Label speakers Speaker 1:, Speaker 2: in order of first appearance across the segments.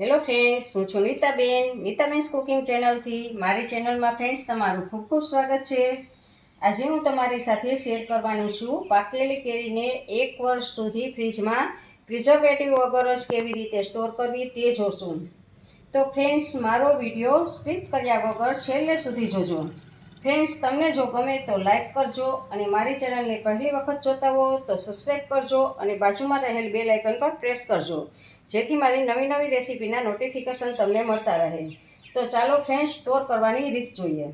Speaker 1: Hello friends હું છું Nitaben. નીતાબેન્સ cooking ચેનલથી મારી ચેનલમાં ફ્રેન્ડ્સ તમારું ખૂબ ખૂબ સ્વાગત છે. આજે હું તમારી સાથે શેર કરવાનું છું પાકેલી કેરીને એક વર્ષ સુધી ફ્રીજમાં પ્રિઝર્વેટિવ વગર જ કેવી રીતે સ્ટોર કરવી તે જોશું. તો ફ્રેન્ડ્સ મારો વીડિયો સ્કીપ કર્યા વગર છેલ્લે સુધી જોજો. ફ્રેન્ડ્સ તમને જો ગમે તો લાઈક કરજો અને મારી ચેનલને પહેલી વખત જોતા હો તો સબસ્ક્રાઈબ કરજો અને બાજુમાં રહેલ બે લાઇકન પર પ્રેસ કરજો. જેથી મારી નવી નવી રેસીપીના નોટિફિકેશન તમને મળતા રહે. તો ચાલો ફ્રેન્ડ્સ સ્ટોર કરવાની રીત જોઈએ.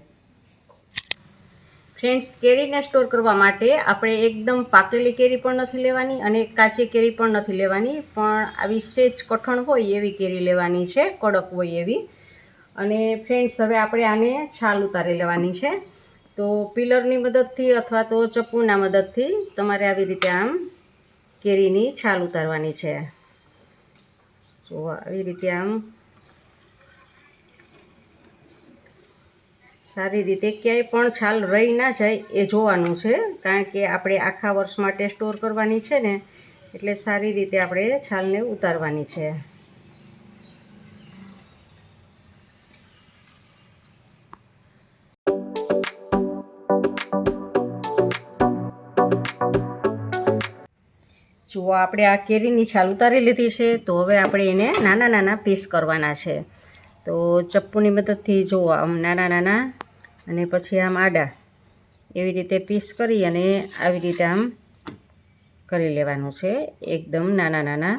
Speaker 1: ફ્રેન્ડ્સ કેરીને સ્ટોર કરવા માટે આપણે એકદમ પાકેલી કેરી પણ નથી લેવાની અને કાચી કેરી પણ નથી લેવાની. પણ આવી સેજ કઠણ હોય એવી કેરી લેવાની છે, કડક હોય એવી. અને ફ્રેન્ડ્સ હવે આપણે આને છાલ ઉતારી લેવાની છે. તો પિલરની મદદથી અથવા તો ચપ્પુના મદદથી તમારે આવી રીતે આમ કેરીની છાલ ઉતારવાની છે. જો આવી રીતે આમ સારી રીતે ક્યાંય પણ છાલ રહી ના જાય એ જોવાનું છે, કારણ કે આપણે આખા વર્ષ માટે સ્ટોર કરવાની છે ને, એટલે સારી રીતે આપણે છાલને ઉતારવાની છે. જુઓ, આપણે આ કેરીની છાલ ઉતારી લીધી છે, તો હવે આપણે એને નાના નાના પીસ કરવાના છે. તો ચપ્પુની મદદથી જુઓ, આમ નાના નાના અને પછી આમ આડા. એવી રીતે પીસ કરી અને આવી રીતે આમ કરી લેવાનું છે, એકદમ નાના નાના.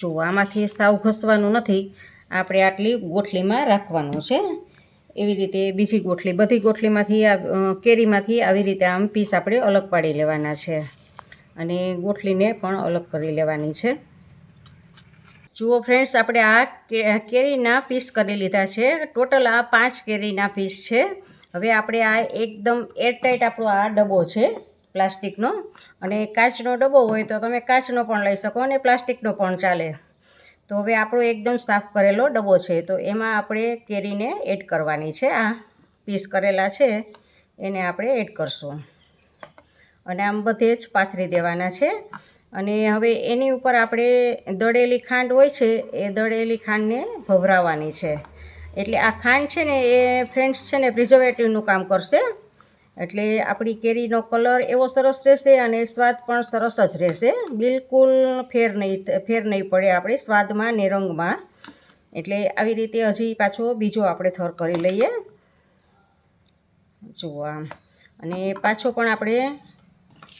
Speaker 1: જો, આમાંથી સાવ ઘસવાનું નથી. આપણે આટલી ગોઠલીમાં રાખવાનું છે. એવી રીતે બીજી ગોઠલી, બધી ગોઠલીમાંથી આ કેરીમાંથી આવી રીતે આમ પીસ આપણે અલગ પાડી લેવાના છે. અને ગોઠલીને પણ અલગ કરી લેવાની છે. જુઓ ફ્રેન્ડ્સ, આપણે આ કેરીના પીસ કરી લીધા છે. ટોટલ આ પાંચ કેરીના પીસ છે. હવે આપણે આ એકદમ એરટાઈટ આપણો આ ડબ્બો છે. પ્લાસ્ટિકનો. અને કાચનો ડબ્બો હોય તો તમે કાચનો પણ લઈ શકો અને પ્લાસ્ટિકનો પણ ચાલે. તો હવે આપણો એકદમ સાફ કરેલો ડબ્બો છે. તો એમાં આપણે કેરીને એડ કરવાની છે. આ પીસ કરેલા છે. એને આપણે એડ કરશું. અને આમ બધે જ પાથરી દેવાના છે. અને હવે એની ઉપર આપણે દળેલી ખાંડ હોય છે, એ દળેલી ખાંડને ભભરાવાની છે. એટલે આ ખાંડ છે ને, એ ફ્રેન્ડ્સ છે ને પ્રિઝર્વેટિવનું કામ કરશે. એટલે આપણી કેરીનો કલર એવો સરસ રહેશે અને સ્વાદ પણ સરસ જ રહેશે. બિલકુલ ફેર નહીં ફેર નહીં પડે આપણે સ્વાદમાં ને રંગમાં. એટલે આવી રીતે હજી પાછો બીજો આપણે થર કરી લઈએ. આમ. અને પાછો પણ આપણે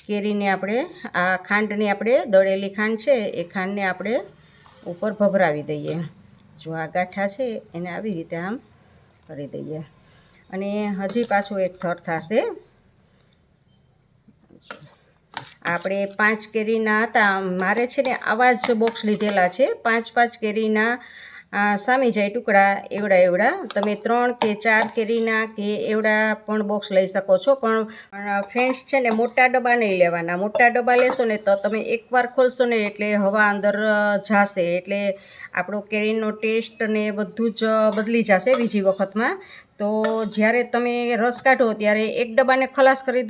Speaker 1: કેરીને આપણે, આ ખાંડની આપણે, દળેલી ખાંડ છે એ ખાંડને આપણે ઉપર ભભરાવી દઈએ. જો આ ગાંઠા છે એને આવી રીતે આમ કરી દઈએ. અને હજી પાછું એક થર થશે. આપણે પાંચ કેરીના હતા. મારે છે ને આવા જ બોક્સ લીધેલા છે. પાંચ પાંચ કેરીના આ સામી જાય ટુકડા એવડા એવડા. તમે ત્રણ કે ચાર કેરીના કે એવડા પણ બોક્સ લઈ શકો છો. પણ ફ્રેન્ડ્સ છે ને મોટા ડબ્બા નહીં લેવાના. મોટા ડબ્બા લેશો ને તો તમે એકવાર ખોલશો ને એટલે હવા અંદર જાશે. એટલે આપણો કેરીનો ટેસ્ટ ને બધું જ બદલી જશે બીજી વખતમાં. તો જ્યારે તમે રસ કાઢો ત્યારે એક ડબ્બાને ખલાસ કરી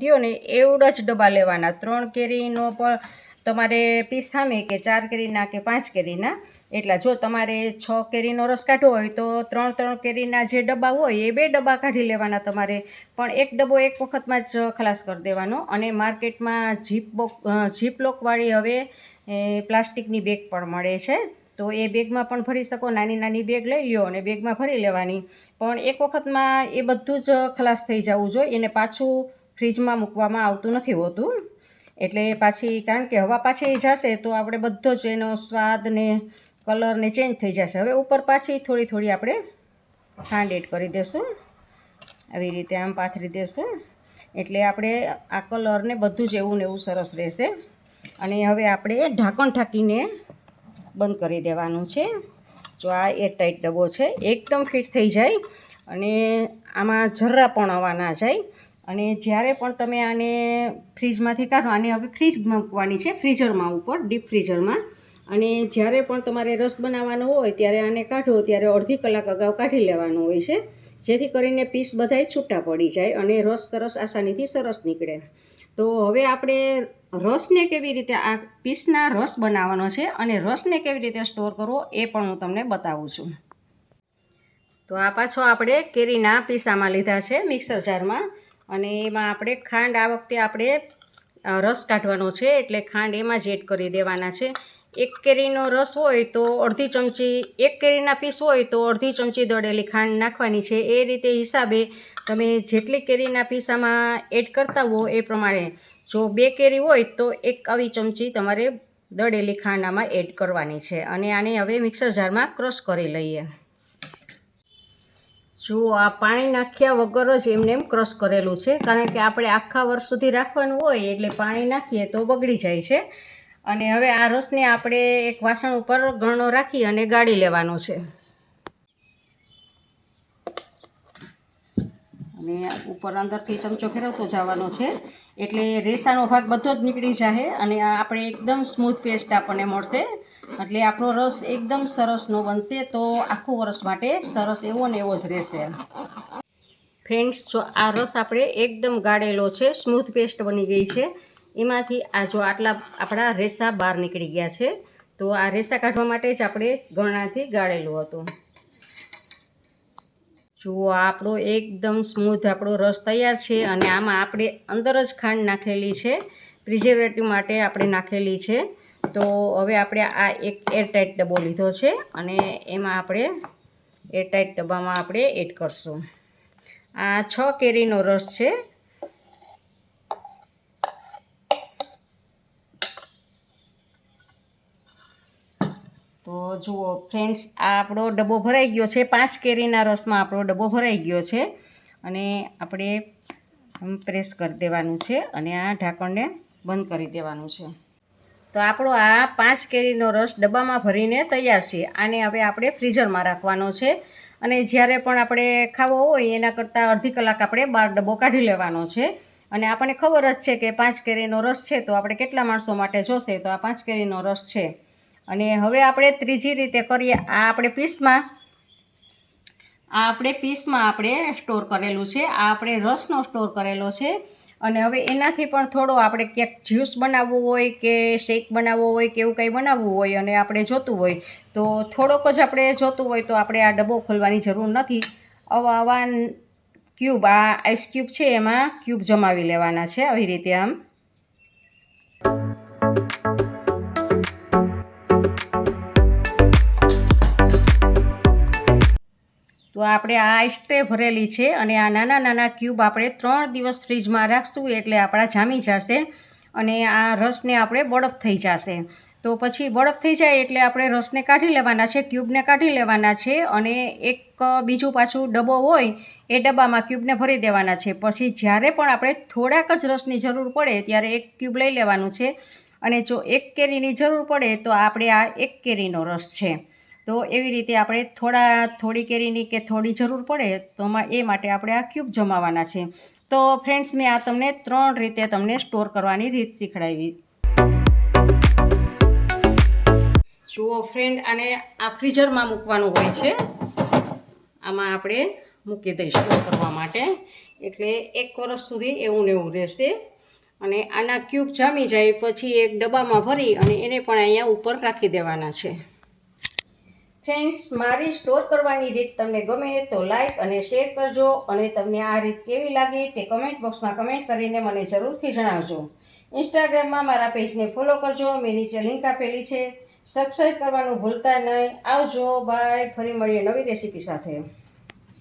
Speaker 1: દો ને એવડા જ ડબ્બા લેવાના. ત્રણ કેરીનો પણ તમારે પીસ સામે કે ચાર કેરીના કે પાંચ કેરીના? એટલા જો તમારે છ કેરીનો રસ કાઢવો હોય તો ત્રણ ત્રણ કેરીના જે ડબ્બા હોય એ બે ડબ્બા કાઢી લેવાના તમારે. પણ એક ડબ્બો એક વખતમાં જ ખલાસ કરી દેવાનો અને માર્કેટમાં જીપ બોક જીપ લોકવાળી હવે પ્લાસ્ટિકની બેગ પણ મળે છે. તો એ બેગમાં પણ ભરી શકો, નાની નાની બેગ લઈ લ્યો અને બેગમાં ભરી લેવાની. પણ એક વખતમાં એ બધું જ ખલાસ થઈ જવું જોઈએ, એને પાછું ફ્રીજમાં મૂકવામાં આવતું નથી હોતું. એટલે પાછી, કારણ કે હવા પાછી જશે તો આપણે બધો જ એનો સ્વાદ ને કલર ને ચેન્જ થઈ જશે. હવે ઉપર પાછી થોડી થોડી આપણે ખાંડ એડ કરી દેશું. આવી રીતે આમ પાથરી દેશું. એટલે આપણે આ કલરને બધું જ એવું ને એવું સરસ રહેશે. અને હવે આપણે ઢાંકણ ઢાંકીને બંધ કરી દેવાનું છે. જો આ એરટાઈટ ડબ્બો છે, એકદમ ફિટ થઈ જાય. અને આમાં જરા પણ હવા ના જાય. અને જ્યારે પણ તમે આને ફ્રીજમાંથી કાઢો, આને હવે ફ્રીજ મૂકવાની છે, ફ્રીઝરમાં ઉપર, ડીપ ફ્રીઝરમાં. અને જ્યારે પણ તમારે રસ બનાવવાનો હોય, ત્યારે આને કાઢો, ત્યારે અડધી કલાક અગાઉ કાઢી લેવાનું હોય છે. જેથી કરીને પીસ બધાય છૂટા પડી જાય અને રસ સરસ આસાનીથી સરસ નીકળે. તો હવે આપણે રસને કેવી રીતે આ પીસના રસ બનાવવાનો છે અને રસને કેવી રીતે સ્ટોર કરવો એ પણ હું તમને બતાવું છું. તો આ પાછો આપણે કેરીના પીસામાં લીધા છે મિક્સર જારમાં. અને એમાં આપણે ખાંડ આ વખતે આપણે રસ કાઢવાનો છે, એટલે ખાંડ એમાં જ એડ કરી દેવાના છે. એક કેરીનો રસ હોય તો અડધી ચમચી, એક કેરીના પીસ હોય તો અડધી ચમચી દળેલી ખાંડ નાખવાની છે. એ રીતે હિસાબે તમે જેટલી કેરીના પીસામાં એડ કરતા હો એ પ્રમાણે જો બે કેરી હોય તો એક આવી ચમચી તમારે દળેલી ખાંડ આમાં એડ કરવાની છે. અને આને હવે મિક્સર જારમાં ક્રશ કરી લઈએ. જુઓ આ પાણી નાખ્યા વગર જ એમને એમ ક્રશ કરેલું છે. કારણ કે આપણે આખા વર્ષ સુધી રાખવાનું હોય એટલે પાણી નાખીએ તો બગડી જાય છે. અને હવે આ રસને આપણે એક વાસણ ઉપર ગણો રાખી અને ગાળી લેવાનો છે. અને ઉપર અંદરથી ચમચો ફેરવતો જવાનો છે. એટલે રેસાનો ભાગ બધો જ નીકળી જાય અને આપણે એકદમ સ્મૂથ પેસ્ટ આપણને મળશે. એટલે આપણો રસ એકદમ સરસનો બનશે તો આખું વર્ષ માટે સરસ એવો ને એવો જ રહેશે. ફ્રેન્ડ્સ, જો આ રસ આપણે એકદમ ગાળેલો છે, સ્મૂથ પેસ્ટ બની ગઈ છે. એમાંથી આ જો આટલા આપણા રેસા બહાર નીકળી ગયા છે, તો આ રેસા કાઢવા માટે જ આપણે ગણાથી ગાળેલું હતું. જુઓ, આપણો એકદમ સ્મૂથ આપણો રસ તૈયાર છે અને આમાં આપણે અંદર જ ખાંડ નાખેલી છે, પ્રિઝર્વેટિવ માટે આપણે નાખેલી છે. તો હવે આપણે આ એક એરટાઇટ ડબ્બો લીધો છે અને એમાં આપણે એરટાઇટ ડબ્બામાં આપણે એડ કરશું. આ છ કેરીનો રસ છે. તો જુઓ ફ્રેન્ડ્સ આ આપણો ડબ્બો ભરાઈ ગયો છે. પાંચ કેરીના રસમાં આપણો ડબ્બો ભરાઈ ગયો છે. અને આપણે પ્રેસ કરી દેવાનું છે અને આ ઢાંકણને બંધ કરી દેવાનું છે. તો આપણો આ પાંચ કેરીનો રસ ડબ્બામાં ભરીને તૈયાર છે આને હવે આપણે ફ્રીઝરમાં રાખવાનો છે. અને જ્યારે પણ આપણે ખાવો હોય, એના કરતાં અડધી કલાક આપણે બાર ડબ્બો કાઢી લેવાનો છે. અને આપણને ખબર જ છે કે પાંચ કેરીનો રસ છે, તો આપણે કેટલા માણસો માટે જોશે? તો આ પાંચ કેરીનો રસ છે. અને હવે આપણે ત્રીજી રીતે કરીએ. આ આપણે પીસમાં, આ આપણે પીસમાં આપણે સ્ટોર કરેલું છે. આ આપણે રસનો સ્ટોર કરેલો છે. અને હવે એનાથી પણ થોડો આપણે ક્યાંક જ્યુસ બનાવવું હોય કે શેક બનાવવો હોય કે એવું કંઈ બનાવવું હોય અને આપણે જોતું હોય, તો થોડોક જ આપણે જોતું હોય તો આપણે આ ડબ્બો ખોલવાની જરૂર નથી. આવા આવા ક્યુબ, આ આઈસ ક્યુબ છે એમાં ક્યુબ જમાવી લેવાના છે આવી રીતે આમ. તો આપણે આ આઈસ ટ્રે ભરેલી છે અને આ નાના નાના ક્યુબ આપણે ત્રણ દિવસ ફ્રીજમાં રાખશું એટલે આપણા જામી જશે અને આ રસને આપણે બળફ થઈ જશે. તો પછી બળફ થઈ જાય એટલે આપણે રસને કાઢી લેવાના છે ક્યુબને કાઢી લેવાના છે અને એક બીજું પાછું ડબ્બો હોય એ ડબ્બામાં ક્યુબને ભરી દેવાના છે. પછી જ્યારે પણ આપણે થોડાક જ રસની જરૂર પડે ત્યારે એક ક્યુબ લઈ લેવાનું છે અને જો એક કેરીની જરૂર પડે તો આપણે આ એક કેરીનો રસ છે. તો એવી રીતે આપણે થોડા, થોડી કેરીની કે થોડી જરૂર પડે, તો એ માટે આપણે આ ક્યુબ જમાવાના છે. તો ફ્રેન્ડ્સ, મેં આ તમને ત્રણ રીતે તમને સ્ટોર કરવાની રીત શીખડાવી. જુઓ ફ્રેન્ડ અને આ ફ્રીઝરમાં મૂકવાનું હોય છે. આમાં આપણે મૂકી દઈ સ્ટોર કરવા માટે. એટલે એક વર્ષ સુધી એવું ને એવું રહેશે. અને આના ક્યુબ જામી જાય, પછી એક ડબ્બામાં ભરી અને એને પણ અહીંયા ઉપર રાખી દેવાના છે. ફ્રેન્ડ્સ મારી સ્ટોર કરવાની રીત તમને ગમે તો લાઈક અને શેર કરજો અને તમને આ રીત કેવી લાગી તે કમેન્ટ બોક્સમાં કમેન્ટ કરીને મને જરૂરથી જણાવજો. ઇન્સ્ટાગ્રામમાં મારા પેજને ફોલો કરજો, મેં નીચે લિંક આપેલી છે. સબસ્ક્રાઈબ કરવાનું ભૂલતા નહીં. આવજો બાય ફરી મળીએ નવી રેસીપી સાથે.